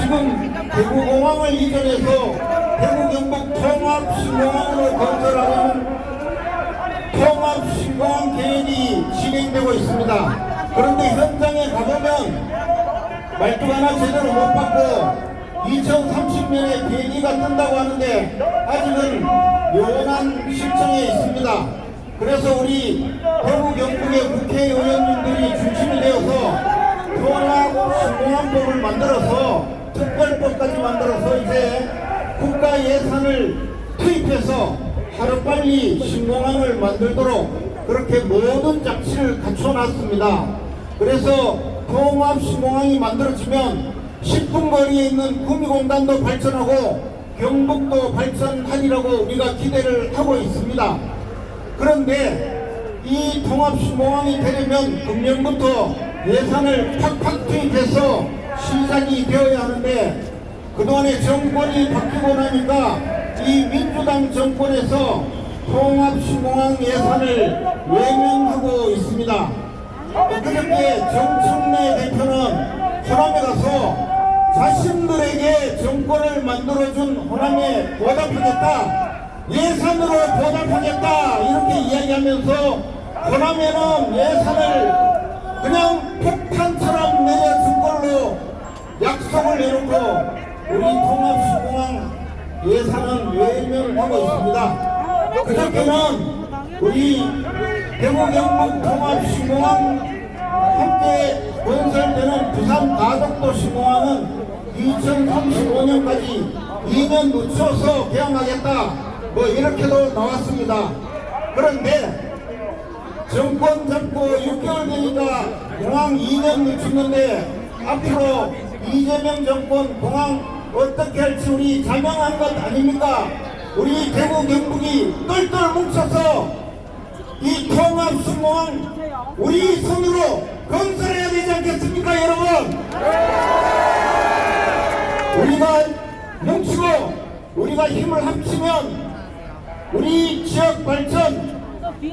지금 대구공항을 이전해서 대구 경북 통합신공항으로 건설하는 통합신공항 계획이 진행되고 있습니다. 그런데 현장에 가보면 말뚝 하나 제대로 못 받고 2030년에 비행기가 뜬다고 하는데 아직은 요원한 실정에 있습니다. 그래서 우리 대구 경북의 국회의원님들이 중심이 되어서 통합 신공항법을 만들어서 특별법까지 만들어서 이제 국가 예산을 투입해서 하루빨리 신공항을 만들도록 그렇게 모든 장치를 갖춰놨습니다. 그래서 통합 신공항이 만들어지면 10분 거리에 있는 구미공단도 발전하고 경북도 발전하리라고 우리가 기대를 하고 있습니다. 그런데 이 통합 신공항이 되려면 금년부터 예산을 팍팍 투입해서 시작이 되어야 하는데 그동안에 정권이 바뀌고 나니까 이 민주당 정권에서 통합신공항 예산을 외면하고 있습니다. 그렇게 정청래 대표는 호남에 가서 자신들에게 정권을 만들어준 호남에 보답하겠다. 예산으로 보답하겠다. 이렇게 이야기하면서 호남에는 예산을 예산은 외면하고 있습니다. 그저께는 우리 대구 경북 통합신공항 함께 건설되는 부산 가덕도 신공항은 2035년까지 2년 늦춰서 개항하겠다. 뭐 이렇게도 나왔습니다. 그런데 정권 잡고 6개월 되니까 공항 2년 늦췄는데 앞으로 이재명 정권 공항 어떻게 할지 우리 자명한 것 아닙니까? 우리 대구 경북이 똘똘 뭉쳐서 이 통합 신공항 우리 손으로 건설해야 되지 않겠습니까 여러분? 우리가 뭉치고 우리가 힘을 합치면 우리 지역 발전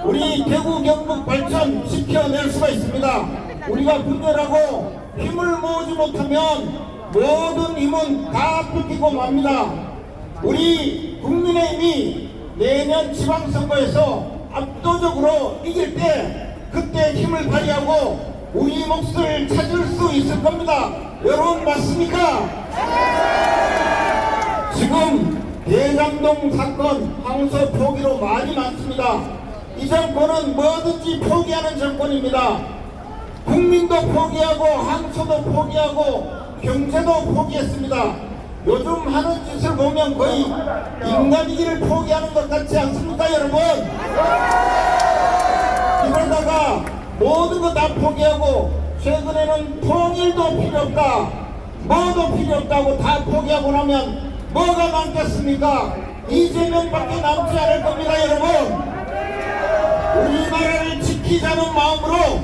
우리 대구 경북 발전 시켜낼 수가 있습니다. 우리가 분열하고 힘을 모으지 못하면 모든 힘은 다 뺏기고 맙니다. 우리 국민의힘이 내년 지방선거에서 압도적으로 이길 때 그때 힘을 발휘하고 우리 몫을 찾을 수 있을 겁니다. 여러분 맞습니까? 지금 대장동 사건 항소 포기로 말이 많습니다. 이 정권은 뭐든지 포기하는 정권입니다. 국민도 포기하고 항소도 포기하고 경제도 포기했습니다. 요즘 하는 짓을 보면 거의 인간이기를 포기하는 것 같지 않습니까 여러분? 이러다가 모든 거 다 포기하고 최근에는 통일도 필요 없다 뭐도 필요 없다고 다 포기하고 나면 뭐가 남겠습니까? 이재명밖에 남지 않을 겁니다 여러분 우리나라를 지키자는 마음으로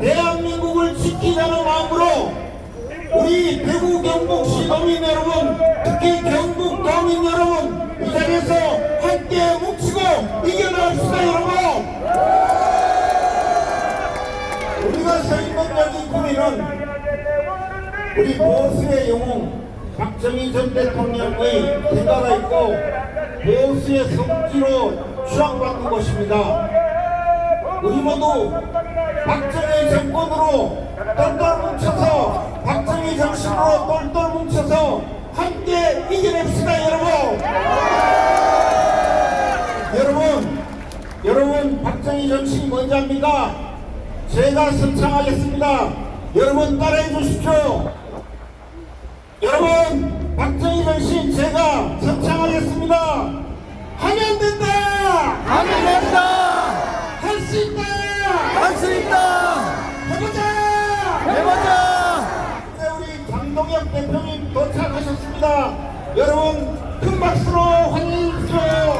대한민국을 지키자는 마음으로 우리 대구 경북 시도민 여러분 특히 경북 도민 여러분 이 자리에서 함께 뭉치고 이겨나갑시다 여러분 우리가 여기 구미는 우리 보수의 영웅 박정희 전 대통령의 대가가 있고 보수의 성지로 추앙받는 곳입니다. 우리 모두 박정희 정권으로 똘똘 뭉쳐서 박정희 정신으로 똘똘 뭉쳐서 함께 이겨냅시다 여러분. 여러분 여러분 박정희 정신이 뭔지 압니까? 제가 선창하겠습니다. 여러분 따라해 주십시오. 여러분 박정희 정신 제가 선창하겠습니다. 하면 된다! 이준석 대표님 도착하셨습니다. 여러분 큰 박수로 환영해 주십시오.